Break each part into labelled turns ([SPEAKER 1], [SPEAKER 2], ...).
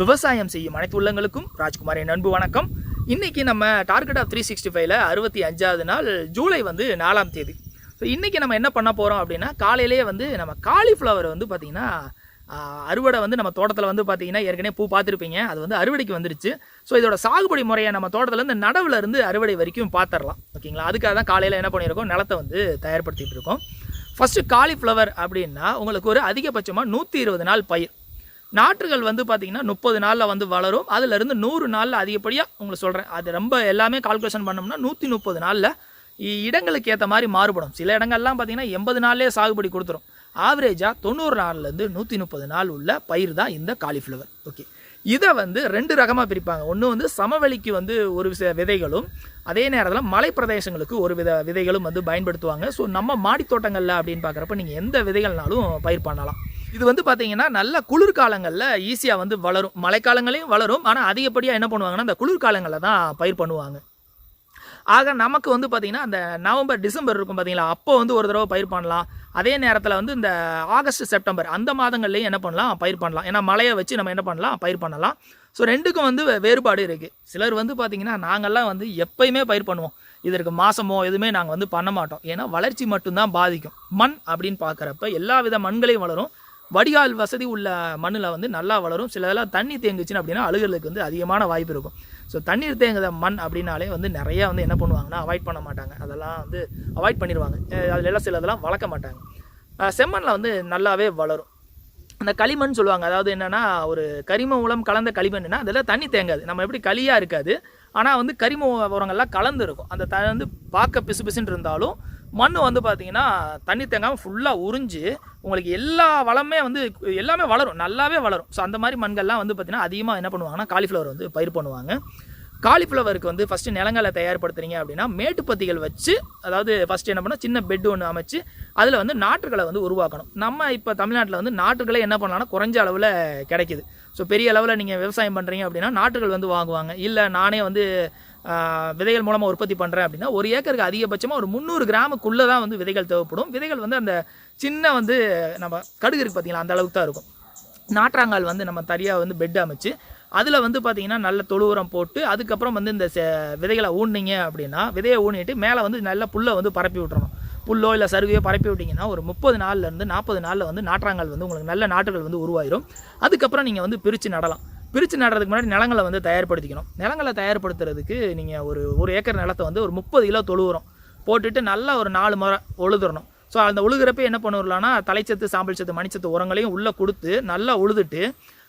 [SPEAKER 1] விவசாயம் செய்யும் அனைத்து உள்ளங்களுக்கும் ராஜ்குமாரின் அன்பு வணக்கம். இன்றைக்கி நம்ம டார்கெட் ஆஃப் த்ரீ சிக்ஸ்டி ஃபைவ்ல அறுபத்தி அஞ்சாவது நாள் ஜூலை வந்து நாலாம் தேதி. ஸோ இன்றைக்கி நம்ம என்ன பண்ண போகிறோம் அப்படின்னா காலையிலேயே வந்து நம்ம காலிஃப்ளவர் வந்து பார்த்திங்கன்னா அறுவடை வந்து நம்ம தோட்டத்தில் வந்து பார்த்தீங்கன்னா ஏற்கனவே பூ பார்த்துருப்பீங்க அது வந்து அறுவடைக்கு வந்துருச்சு. ஸோ இதோட சாகுபடி முறையை நம்ம தோட்டத்தில் இருந்து நடவுல இருந்து அறுவடை வரைக்கும் பார்த்துடலாம் ஓகேங்களா? அதுக்காக தான் காலையில் என்ன பண்ணியிருக்கோம்? நிலத்தை வந்து தயார்படுத்திகிட்டு இருக்கோம். ஃபஸ்ட்டு காலிஃப்ளவர் அப்படின்னா உங்களுக்கு ஒரு அதிகபட்சமாக நூற்றி இருபது நாள் பயிர். நாற்றுகள் வந்து பார்த்தீங்கன்னா முப்பது நாளில் வந்து வளரும். அதுலேருந்து நூறு நாளில் அதிகப்படியாக உங்களுக்கு சொல்கிறேன் அது ரொம்ப எல்லாமே கால்குலேஷன் பண்ணோம்னா நூற்றி முப்பது நாளில் இடங்களுக்கு ஏற்ற மாதிரி மாறுபடும். சில இடங்கள்லாம் பார்த்தீங்கன்னா எண்பது நாள்லேயே சாகுபடி கொடுத்துரும். ஆவரேஜாக தொண்ணூறு நாள்லேருந்து நூற்றி முப்பது நாள் உள்ள பயிர் தான் இந்த காலிஃப்ளவர் ஓகே இதை வந்து ரெண்டு ரகமாக பிரிப்பாங்க. ஒன்று வந்து சமவெளிக்கு வந்து ஒரு சில விதைகளும் அதே நேரத்தில் மலை பிரதேசங்களுக்கு ஒரு வித விதைகளும் வந்து பயன்படுத்துவாங்க. ஸோ நம்ம மாடித்தோட்டங்களில் அப்படின்னு பார்க்குறப்ப நீங்கள் எந்த விதைகள்னாலும் பயிர் பண்ணலாம். இது வந்து பார்த்தீங்கன்னா நல்ல குளிர்காலங்களில் ஈஸியாக வந்து வளரும். மழைக்காலங்களையும் வளரும். ஆனால் அதிகப்படியாக என்ன பண்ணுவாங்கன்னா அந்த குளிர்காலங்களில் தான் பயிர் பண்ணுவாங்க. ஆக நமக்கு வந்து பார்த்திங்கன்னா அந்த நவம்பர் டிசம்பர் இருக்கும் பார்த்தீங்களா அப்போ வந்து ஒரு தடவை பயிர் பண்ணலாம். அதே நேரத்தில் வந்து இந்த ஆகஸ்ட் செப்டம்பர் அந்த மாதங்கள்லேயும் என்ன பண்ணலாம்? பயிர் பண்ணலாம். ஏன்னா மழையை வச்சு நம்ம என்ன பண்ணலாம்? பயிர் பண்ணலாம். ஸோ ரெண்டுக்கும் வந்து வே- வேறுபாடு இருக்குது சிலர் வந்து பார்த்திங்கன்னா நாங்கள்லாம் வந்து எப்பயுமே பயிர் பண்ணுவோம். இதற்கு மாதமோ எதுவுமே நாங்கள் வந்து பண்ண மாட்டோம். ஏன்னா வளர்ச்சி மட்டும்தான் பாதிக்கும். மண் அப்படின்னு பார்க்குறப்ப எல்லா வித மண்களையும் வளரும். வடிகால் வசதி உள்ள மண்ணில் வந்து நல்லா வளரும். சில இதெல்லாம் தண்ணி தேங்குச்சுன்னு அப்படின்னா அழுகிறதுக்கு வந்து அதிகமான வாய்ப்பு இருக்கும். ஸோ தண்ணீர் தேங்குத மண் அப்படின்னாலே வந்து நிறையா வந்து என்ன பண்ணுவாங்கன்னா அவாய்ட் பண்ண மாட்டாங்க. அதெல்லாம் வந்து அவாய்ட் பண்ணிடுவாங்க அதில் எல்லாம் சில இதெல்லாம் வளர்க்க மாட்டாங்க. செம்மண்ணில் வந்து நல்லாவே வளரும். அந்த களிமண் சொல்லுவாங்க. அதாவது என்னென்னா ஒரு கரிம உளம் கலந்த களிமண்னா அதில் தண்ணி தேங்காது. நம்ம எப்படி களியாக இருக்காது. ஆனால் வந்து கரிம உரங்கள்லாம் கலந்து இருக்கும். அந்த த வந்து பார்க்க பிசு பிசுன்னு இருந்தாலும் மண் வந்து பார்த்தீங்கன்னா தண்ணி தேங்காமல் ஃபுல்லாக உறிஞ்சு உங்களுக்கு எல்லா வளமே வந்து எல்லாமே வளரும். நல்லாவே வளரும். ஸோ அந்த மாதிரி மண்கள்லாம் வந்து பார்த்திங்கன்னா அதிகமாக என்ன பண்ணுவாங்கன்னா காலிஃப்ளவர் வந்து பயிர் பண்ணுவாங்க. காலிஃப்ளவருக்கு வந்து ஃபஸ்ட்டு நிலங்களை தயார்படுத்துறீங்க அப்படின்னா மேட்டுப்பத்திகள் வச்சு அதாவது ஃபஸ்ட்டு என்ன பண்ணால் சின்ன பெட் ஒன்று அமைச்சு அதில் வந்து நாற்றுகளை வந்து உருவாக்கணும். நம்ம இப்போ தமிழ்நாட்டில் வந்து நாற்றுகளே என்ன பண்ணலாம்னா குறைஞ்ச அளவில் கிடைக்கிது. ஸோ பெரிய அளவில் நீங்கள் விவசாயம் பண்ணுறீங்க அப்படின்னா நாற்றுகள் வந்து வாங்குவாங்க. இல்லை நானே வந்து விதைகள் மூலமாக உற்பத்தி பண்ணுறேன் அப்படின்னா ஒரு ஏக்கருக்கு அதிகபட்சமாக ஒரு முந்நூறு கிராமுக்குள்ளே தான் வந்து விதைகள் தேவைப்படும். விதைகள் வந்து அந்த சின்ன வந்து நம்ம கடுகு இருக்குது பார்த்தீங்களா அந்த அளவுக்கு தான் இருக்கும். நாற்றாங்கால் வந்து நம்ம தனியாக வந்து பெட் அமைச்சு அதில் வந்து பார்த்திங்கன்னா நல்ல தொழு உரம் போட்டு அதுக்கப்புறம் வந்து இந்த விதைகளை ஊனிங்க அப்படின்னா விதையை ஊனிட்டு மேலே வந்து நல்ல புல்லை வந்து பரப்பி விட்டுறணும். புல்லோ இல்லை சருகையோ பரப்பி விட்டிங்கன்னா ஒரு முப்பது நாள்லேருந்து நாற்பது நாளில் வந்து நாற்றாங்கால் வந்து உங்களுக்கு நல்ல நாற்றுகள் வந்து உருவாயிரும். அதுக்கப்புறம் நீங்கள் வந்து பிரித்து நடலாம். பிரித்து நடுறதுக்கு முன்னாடி நிலங்களை வந்து தயார்படுத்திக்கணும். நிலங்களை தயார்படுத்துறதுக்கு நீங்கள் ஒரு ஒரு ஏக்கர் நிலத்தை வந்து ஒரு முப்பது கிலோ தொழுவுறோம் போட்டுட்டு நல்லா ஒரு நாலு முறை உழுதுறணும். ஸோ அந்த உழுகிறப்ப என்ன பண்ணிடலாம்னா தலைச்சத்து சாம்பல் சத்து மணிச்சத்து உரங்களையும் உள்ளே கொடுத்து நல்லா உழுதுட்டு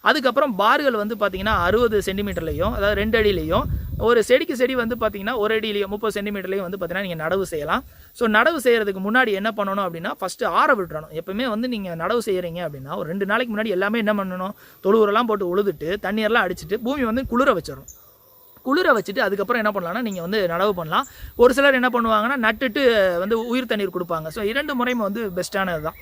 [SPEAKER 1] அதுக்கப்புறம் பார்கள் வந்து பார்த்திங்கன்னா அறுபது சென்டிமீட்டர்லையும் அதாவது ரெண்டு அடியிலையும் ஒரு செடிக்கு செடி வந்து பார்த்தீங்கன்னா ஒரு அடியிலேயே முப்பது சென்டிமீட்டர்லையும் வந்து பார்த்தீங்கன்னா நீங்கள் நடவு செய்யலாம். ஸோ நடவு செய்கிறதுக்கு முன்னாடி என்ன பண்ணணும் அப்படின்னா ஃபஸ்ட்டு ஆற விட்டுறணும். எப்பவுமே வந்து நீங்கள் நடவு செய்கிறீங்க அப்படின்னா ஒரு ரெண்டு நாளைக்கு முன்னாடி எல்லாமே என்ன பண்ணணும்? தொழுவுரெல்லாம் போட்டு உழுதுட்டு தண்ணீர்லாம் அடிச்சுட்டு பூமி வந்து குளிர வச்சிடணும். குளிர வச்சுட்டு அதுக்கப்புறம் என்ன பண்ணலாம்னா நீங்கள் வந்து நடவு பண்ணலாம். ஒரு சிலர் என்ன பண்ணுவாங்கன்னா நட்டுட்டு வந்து உயிர் தண்ணீர் கொடுப்பாங்க. ஸோ இரண்டு முறையும் வந்து பெஸ்ட்டானது தான்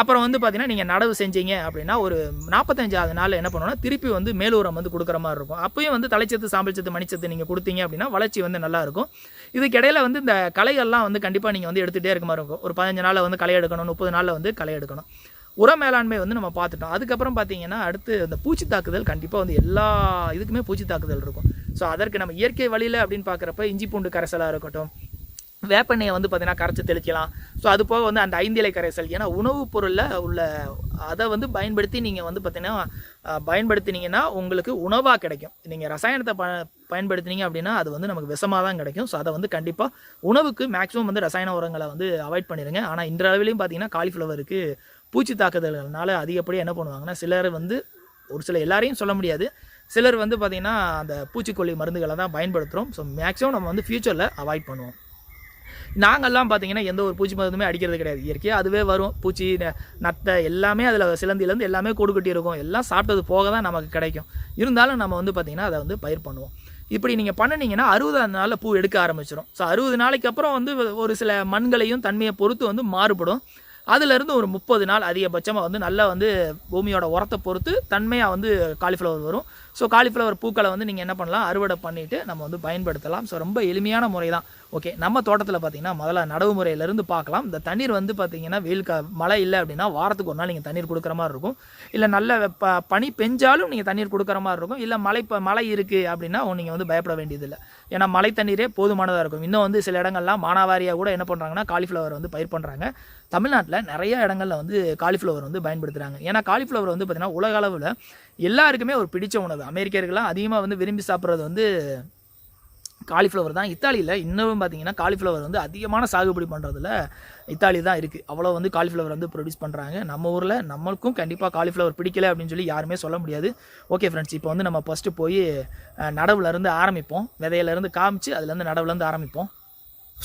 [SPEAKER 1] அப்புறம் வந்து பார்த்தீங்கன்னா நீங்கள் நடவு செஞ்சீங்க அப்படின்னா ஒரு நாற்பத்தஞ்சாவது நாள் என்ன பண்ணணும்னா திருப்பி வந்து மேலூரம் வந்து கொடுக்குற மாதிரி இருக்கும். அப்பயும் வந்து தலைச்சத்து சாம்பல் சத்து மணிச்சத்து நீங்கள் கொடுத்தீங்க அப்படின்னா வளர்ச்சி வந்து நல்லாயிருக்கும் இதுக்கு இடையில வந்து இந்த களைகள்லாம் வந்து கண்டிப்பாக நீங்கள் வந்து எடுத்துகிட்டே இருக்க மாதிரி இருக்கும். ஒரு பதினஞ்சு நாளில் வந்து களை எடுக்கணும் முப்பது நாளில் வந்து களை எடுக்கணும். உர மேலாண்மை வந்து நம்ம பார்த்துட்டோம். அதுக்கப்புறம் பார்த்தீங்கன்னா அடுத்து இந்த பூச்சி தாக்குதல் கண்டிப்பாக வந்து எல்லா இதுக்குமே பூச்சி தாக்குதல் இருக்கும். ஸோ அதற்கு நம்ம இயற்கை வழியில் அப்படின்னு பார்க்குறப்ப இஞ்சி பூண்டு கரைசலாக இருக்கட்டும் வேப்பெண்ணெயை வந்து பார்த்தீங்கன்னா கரைச்சி தெளிக்கலாம். ஸோ அது போக வந்து அந்த ஐந்திலை கரைசல் ஏன்னா உணவுப் பொருளில் உள்ள அதை வந்து பயன்படுத்தி நீங்கள் வந்து பார்த்தீங்கன்னா பயன்படுத்தினீங்கன்னா உங்களுக்கு உணவாக கிடைக்கும். நீங்கள் ரசாயனத்தை ப பயன்படுத்தினீங்க அப்படின்னா அது வந்து நமக்கு விஷமாக தான் கிடைக்கும். ஸோ அதை வந்து கண்டிப்பாக உணவுக்கு மேக்ஸிமம் வந்து ரசாயன உரங்களை வந்து அவாய்ட் பண்ணிடுங்க ஆனால் இன்றளவிலையும் பார்த்தீங்கன்னா காலிஃப்ளவருக்கு பூச்சி தாக்குதல்கள்னால அதிகப்படியாக என்ன பண்ணுவாங்கன்னா சிலர் வந்து ஒரு சில எல்லாரையும் சொல்ல முடியாது. சிலர் வந்து பார்த்திங்கன்னா அந்த பூச்சிக்கொல்லி மருந்துகளை தான் பயன்படுத்துகிறோம் ஸோ மேக்ஸிமம் நம்ம வந்து ஃப்யூச்சரில் அவாய்ட் பண்ணுவோம். நாங்கள்லாம் பார்த்தீங்கன்னா எந்த ஒரு பூச்சி மருந்துமே அடிக்கிறது கிடையாது. இயற்கையாக அதுவே வரும். பூச்சி நத்தை எல்லாமே அதில் சிலந்திலேருந்து எல்லாமே கூடு கட்டி இருக்கும். எல்லாம் சாப்பிட்டது போக தான் நமக்கு கிடைக்கும். இருந்தாலும் நம்ம வந்து பார்த்திங்கன்னா அதை வந்து பயிர் பண்ணுவோம். இப்படி நீங்கள் பண்ணினீங்கன்னா அறுபதாம் நாளில் பூ எடுக்க ஆரம்பிச்சிடும் ஸோ அறுபது நாளைக்கு அப்புறம் வந்து ஒரு சில மண்களையும் தன்மையை பொறுத்து வந்து மாறுபடும். அதுலேருந்து ஒரு முப்பது நாள் அதிகபட்சமாக வந்து நல்லா வந்து பூமியோட உரத்தை பொறுத்து தன்மையாக வந்து காலிஃப்ளவர் வரும். ஸோ காலிஃப்ளவர் பூக்களை வந்து நீங்கள் என்ன பண்ணலாம்? அறுவடை பண்ணிவிட்டு நம்ம வந்து பயன்படுத்தலாம். ஸோ ரொம்ப எளிமையான முறை தான் ஓகே நம்ம தோட்டத்தில் பார்த்தீங்கன்னா முதல்ல நடவு முறையிலேருந்து பார்க்கலாம் இந்த தண்ணீர் வந்து பார்த்தீங்கன்னா வெயில் கா மழை இல்லை அப்படின்னா வாரத்துக்கு ஒரு நாள் நீங்கள் தண்ணீர் கொடுக்குற மாதிரி இருக்கும். இல்லை நல்ல ப பனி பெஞ்சாலும் நீங்கள் தண்ணீர் கொடுக்குற மாதிரி இருக்கும். இல்லை மழை இப்போ மழை இருக்குது அப்படின்னா நீங்கள் வந்து பயப்பட வேண்டியதில்லை. ஏன்னா மழை தண்ணீரே போதுமானதாக இருக்கும். இன்னும் வந்து சில இடங்கள்லாம் மானாவாரியாக கூட என்ன பண்ணுறாங்கன்னா காலிஃப்ளவர் வந்து பயிர் பண்ணுறாங்க தமிழ்நாட்டில் நிறைய இடங்களில் வந்து காலிஃப்ளவர் வந்து பயன்படுத்துகிறாங்க ஏன்னா காலிஃப்ளவர் வந்து பார்த்திங்கன்னா உலக அளவில் எல்லாருக்குமே ஒரு பிடிச்ச உணவு. அமெரிக்கர்கள்லாம் அதிகமாக வந்து விரும்பி சாப்பிட்றது வந்து காலிஃப்ளவர் தான். இத்தாலியில் இன்னமும் பார்த்தீங்கன்னா காலிஃப்ளவர் வந்து அதிகமான சாகுபடி பண்ணுறதுல இத்தாலி தான் இருக்குது அவ்வளோ வந்து காலிஃப்ளவர் வந்து ப்ரொடியூஸ் பண்ணுறாங்க நம்ம ஊரில் நம்மளுக்கும் கண்டிப்பாக காலிஃப்ளவர் பிடிக்கல அப்படின்னு சொல்லி யாருமே சொல்ல முடியாது. ஓகே ஃப்ரெண்ட்ஸ் இப்போ வந்து நம்ம ஃபஸ்ட்டு போய் நடவுலேருந்து ஆரம்பிப்போம். விதையிலேருந்து காமிச்சு அதுலேருந்து நடவுலேருந்து ஆரம்பிப்போம்.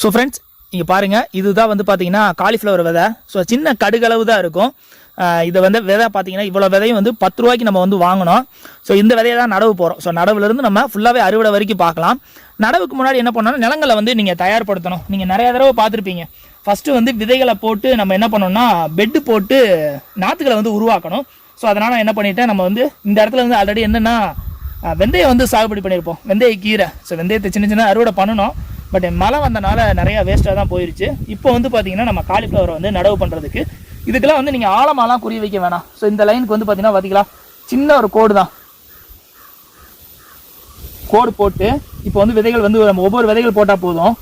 [SPEAKER 1] ஸோ ஃப்ரெண்ட்ஸ் இங்கே பாருங்கள் இதுதான் வந்து பார்த்தீங்கன்னா காலிஃப்ளவர் விதை. ஸோ சின்ன கடுகளவு தான் இருக்கும். இதை வந்து விதை பார்த்தீங்கன்னா இவ்வளோ விதையும் வந்து பத்து ரூபாய்க்கு நம்ம வந்து வாங்கினோம். ஸோ இந்த விதையை தான் நடவு போகிறோம் ஸோ நடவுலேருந்து நம்ம ஃபுல்லாகவே அறுவடை வரைக்கும் பார்க்கலாம். நடவுக்கு முன்னாடி என்ன பண்ணணும்? நிலங்களை வந்து நீங்கள் தயார்படுத்தணும். நீங்கள் நிறைய தடவை பார்த்துருப்பீங்க. ஃபஸ்ட்டு வந்து விதைகளை போட்டு நம்ம என்ன பண்ணோம்னா பெட்டு போட்டு நாற்றுகளை வந்து உருவாக்கணும். ஸோ அதனால் நான் என்ன பண்ணிட்டேன்? நம்ம வந்து இந்த இடத்துல வந்து ஆல்ரெடி என்னென்னா வெந்தயம் வந்து சாகுபடி பண்ணியிருப்போம். வெந்தய கீரை. ஸோ வெந்தயத்தை சின்ன சின்ன அறுவடை பண்ணணும். பட் மழை வந்தனால நிறையா வேஸ்ட்டாக தான் போயிடுச்சு இப்போ வந்து பார்த்தீங்கன்னா நம்ம காலிஃப்ளவரை வந்து நடவு பண்ணுறதுக்கு இதுக்கெல்லாம் வந்து நீங்கள் ஆழமாலாம் குறி வைக்க வேணாம். ஸோ இந்த லைனுக்கு வந்து பார்த்தீங்கன்னா பார்த்தீங்களா சின்ன ஒரு கோடு தான். கோடு போட்டு இப்போ வந்து விதைகள் வந்து நம்ம ஒவ்வொரு விதைகள் போட்டால் போதும்.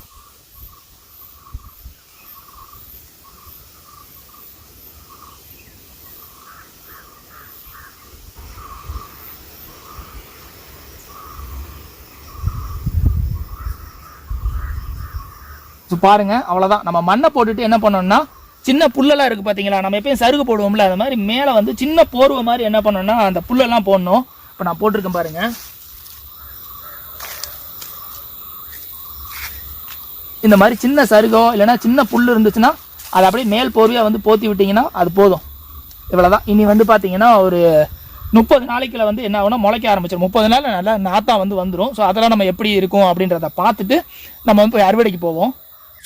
[SPEAKER 1] ஸோ பாருங்க அவ்வளோதான் நம்ம மண்ணை போட்டுட்டு என்ன பண்ணோம்னா சின்ன புல்லெல்லாம் இருக்குது பார்த்தீங்களா நம்ம எப்பயும் சருகு போடுவோம்ல அது மாதிரி மேலே வந்து சின்ன போர்வை மாதிரி என்ன பண்ணோம்னா அந்த புல்லெல்லாம் போடணும். இப்போ நான் போட்டிருக்கேன் பாருங்கள் இந்த மாதிரி சின்ன சருகோ இல்லைன்னா சின்ன புல் இருந்துச்சுன்னா அதை அப்படியே மேல் போர்வையாக வந்து போத்தி விட்டிங்கன்னா அது போதும். இவ்வளோதான் இனி வந்து பார்த்தீங்கன்னா ஒரு முப்பது நாளைக்குள்ள வந்து என்ன ஆகும்னா முளைக்க ஆரம்பிச்சிடும் முப்பது நாள் நல்லா நாத்தா வந்து வந்துடும் ஸோ அதெல்லாம் நம்ம எப்படி இருக்கும் அப்படின்றத பார்த்துட்டு நம்ம வந்து போய் அறுவடைக்கு போவோம்.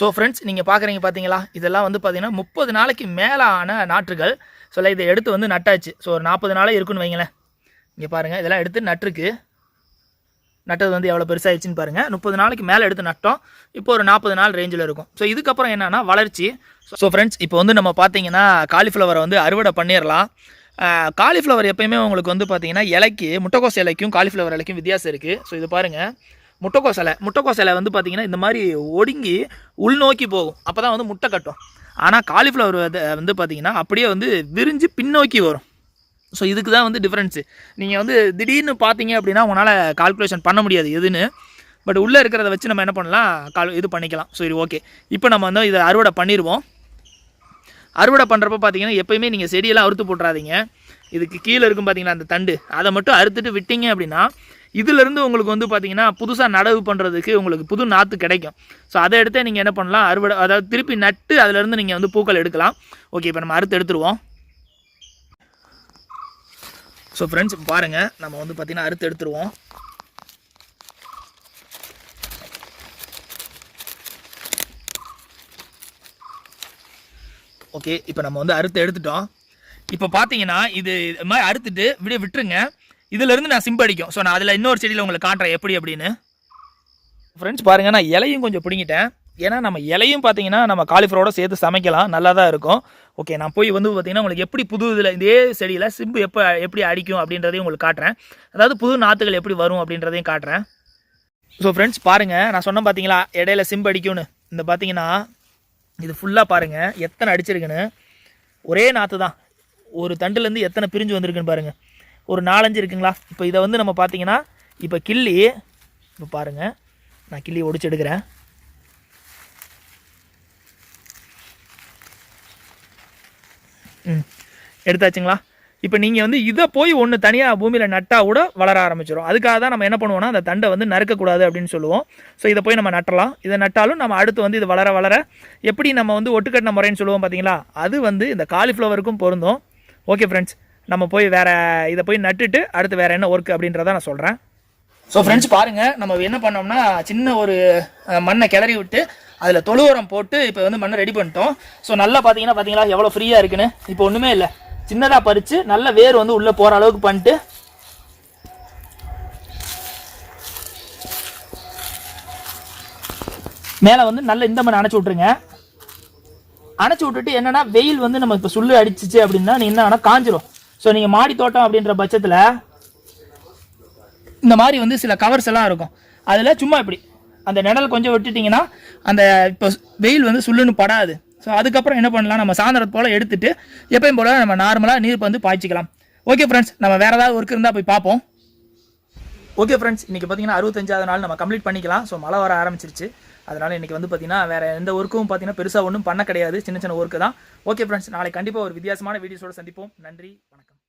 [SPEAKER 1] ஸோ ஃப்ரெண்ட்ஸ் நீங்கள் பார்க்குறீங்க பார்த்தீங்களா இதெல்லாம் வந்து பார்த்தீங்கன்னா முப்பது நாளைக்கு மேலான நாற்றுகள். ஸோ இதை எடுத்து வந்து நட்டாச்சு. ஸோ ஒரு நாற்பது நாளே இருக்குன்னு வைங்களேன். இங்கே பாருங்கள் இதெல்லாம் எடுத்து நட்டுருக்கு. நட்டது வந்து எவ்வளோ பெருசாகிடுச்சின்னு பாருங்கள் முப்பது நாளைக்கு மேலே எடுத்து நட்டோம். இப்போ ஒரு நாற்பது நாள் ரேஞ்சில் இருக்கும். ஸோ இதுக்கப்புறம் என்னென்னா வளர்ச்சி. ஸோ ஃப்ரெண்ட்ஸ் இப்போ வந்து நம்ம பார்த்தீங்கன்னா காலிஃப்ளவரை வந்து அறுவடை பண்ணிடலாம் காலிஃப்ளவர் எப்பயுமே உங்களுக்கு வந்து பார்த்தீங்கன்னா இலைக்கு முட்டைக்கோஸ் இலைக்கும் காலிஃப்ளவர் இலைக்கும் வித்தியாசம் இருக்குது ஸோ இது பாருங்கள் முட்டைக்கோஸ் இலை முட்டைக்கோஸ் இலை வந்து பார்த்தீங்கன்னா இந்த மாதிரி ஒடுங்கி உள்நோக்கி போகும். அப்போ தான் வந்து முட்டை கட்டும். ஆனால் காலிஃப்ளவர் வந்து பார்த்திங்கன்னா அப்படியே வந்து விரிஞ்சு பின்னோக்கி வரும். ஸோ இதுக்கு தான் வந்து டிஃப்ரென்ஸு நீங்கள் வந்து திடீர்னு பார்த்தீங்க அப்படின்னா உங்களால் கால்குலேஷன் பண்ண முடியாது எதுன்னு. பட் உள்ளே இருக்கிறத வச்சு நம்ம என்ன பண்ணலாம்? கால் இது பண்ணிக்கலாம். சரி ஓகே இப்போ நம்ம வந்து இதை அறுவடை பண்ணிடுவோம் அறுவடை பண்ணுறப்ப பார்த்தீங்கன்னா எப்பயுமே நீங்கள் செடியெல்லாம் அறுத்து போட்டுறாதீங்க. இதுக்கு கீழே இருக்கும் பார்த்தீங்கன்னா அந்த தண்டு. அதை மட்டும் அறுத்துட்டு விட்டீங்க அப்படின்னா இதிலிருந்து உங்களுக்கு வந்து பார்த்தீங்கன்னா புதுசாக நடவு பண்ணுறதுக்கு உங்களுக்கு புது நாற்று கிடைக்கும். ஸோ அதை எடுத்து நீங்கள் என்ன பண்ணலாம்? அறுவடை அதாவது திருப்பி நட்டு அதிலேருந்து நீங்கள் வந்து பூக்கள் எடுக்கலாம். ஓகே இப்போ நம்ம அறுத்து எடுத்துருவோம். ஸோ ஃப்ரெண்ட்ஸ் பாருங்கள் நம்ம வந்து பார்த்திங்கன்னா அறுத்து எடுத்துருவோம். ஓகே இப்போ நம்ம வந்து அறுத்து எடுத்துட்டோம். இப்போ பார்த்தீங்கன்னா இது இது மாதிரி அறுத்துட்டு விட விட்டுருங்க. இதுலேருந்து நான் சிம்பு அடிக்கும். ஸோ நான் அதில் இன்னொரு செடியில் உங்களுக்கு காட்டுறேன் எப்படி அப்படின்னு. ஃப்ரெண்ட்ஸ் பாருங்கள் நான் இலையும் கொஞ்சம் பிடிங்கிட்டேன். ஏன்னா நம்ம இலையும் பார்த்தீங்கன்னா நம்ம காலிஃப்ளவரோட சேர்த்து சமைக்கலாம். நல்லா தான் இருக்கும். ஓகே நான் போய் வந்து பார்த்தீங்கன்னா உங்களுக்கு எப்படி புது இதில் இதே செடியில் சிம்பு எப்போ எப்படி அடிக்கும் அப்படின்றதையும் உங்களுக்கு காட்டுறேன். அதாவது புது நாற்றுகள் எப்படி வரும் அப்படின்றதையும் காட்டுறேன். ஸோ ஃப்ரெண்ட்ஸ் பாருங்கள் நான் சொன்னேன் பார்த்தீங்களா இடையில சிம்பு அடிக்கும்னு. இந்த பார்த்தீங்கன்னா இது ஃபுல்லாக பாருங்கள் எத்தனை அடிச்சிருக்குன்னு. ஒரே நாற்று தான் ஒரு தண்டுலேருந்து எத்தனை பிரிஞ்சு வந்திருக்குன்னு பாருங்கள் ஒரு நாலஞ்சு இருக்குங்களா? இப்போ இதை வந்து நம்ம பார்த்தீங்கன்னா இப்போ கிள்ளி இப்போ பாருங்கள் நான் கிள்ளி ஒடிச்சு எடுக்கிறேன் ம் எடுத்தாச்சுங்களா? இப்போ நீங்கள் வந்து இதை போய் ஒன்று தனியாக பூமியில் நட்டால் கூட வளர ஆரம்பிச்சிடும் அதுக்காக தான் நம்ம என்ன பண்ணுவோம்னா அந்த தண்டை வந்து நறுக்கக்கூடாது அப்படின்னு சொல்லுவோம். ஸோ இதை போய் நம்ம நட்டலாம். இதை நட்டாலும் நம்ம அடுத்து வந்து இது வளர வளர எப்படி நம்ம வந்து ஒட்டுக்கட்டின முறைன்னு சொல்லுவோம் பார்த்தீங்களா அது வந்து இந்த காலிஃப்ளவருக்கும் பொருந்தும். ஓகே ஃப்ரெண்ட்ஸ் நம்ம போய் வேறு இதை போய் நட்டுட்டு அடுத்து வேறு என்ன ஒர்க் அப்படின்றத நான் சொல்கிறேன் ஸோ ஃப்ரெண்ட்ஸ் பாருங்கள் நம்ம என்ன பண்ணோம்னா சின்ன ஒரு மண்ணை கிளறி விட்டு அதில் தொழு உரம் போட்டு இப்போ வந்து மண்ணை ரெடி பண்ணிட்டோம். ஸோ நல்லா பார்த்தீங்கன்னா பார்த்தீங்களா எவ்வளோ ஃப்ரீயாக இருக்குன்னு? இப்போ ஒன்றுமே இல்லை. சின்னதாக பறித்து நல்ல வேர் வந்து உள்ளே போகிற அளவுக்கு பண்ணிட்டு மேலே வந்து நல்ல இந்த மாதிரி அணைச்சி விட்ருங்க அணைச்சி விட்டுட்டு என்னென்னா வெயில் வந்து நம்ம இப்போ சுள்ளு அடிச்சிச்சு அப்படின்னா நீ என்ன ஆனால் காஞ்சிரும். ஸோ நீங்கள் மாடி தோட்டம் அப்படின்ற பட்சத்தில் இந்த மாதிரி வந்து சில கவர்ஸ் எல்லாம் இருக்கும். அதில் சும்மா இப்படி அந்த நிழல் கொஞ்சம் விட்டுட்டிங்கன்னா அந்த இப்போ வெயில் வந்து சுள்ளுன்னு படாது. ஸோ அதுக்கப்புறம் என்ன பண்ணலாம்? நம்ம சாயந்தரம் போல் எடுத்துட்டு எப்பயும் போல் நம்ம நார்மலாக நீர் வந்து பாய்ச்சிக்கலாம். ஓகே ஃப்ரெண்ட்ஸ் நம்ம வேறு ஏதாவது ஒர்க் இருந்தால் போய் பார்ப்போம். ஓகே ஃப்ரெண்ட்ஸ் இன்றைக்கி பார்த்தீங்கன்னா அறுபத்தஞ்சாவது நாள் நம்ம கம்ப்ளீட் பண்ணிக்கலாம். ஸோ மழை வர ஆரம்பிச்சிருச்சு. அதனால் இன்றைக்கி வந்து பார்த்தீங்கன்னா வேறு எந்த ஒர்க்கும் பார்த்தீங்கன்னா பெருசாக ஒன்றும் பண்ண கிடையாது. சின்ன சின்ன ஒர்க்கு தான். ஓகே ஃப்ரெண்ட்ஸ் நாளைக்கு கண்டிப்பாக ஒரு வித்தியாசமான வீடியோஸோட சந்திப்போம். நன்றி வணக்கம்.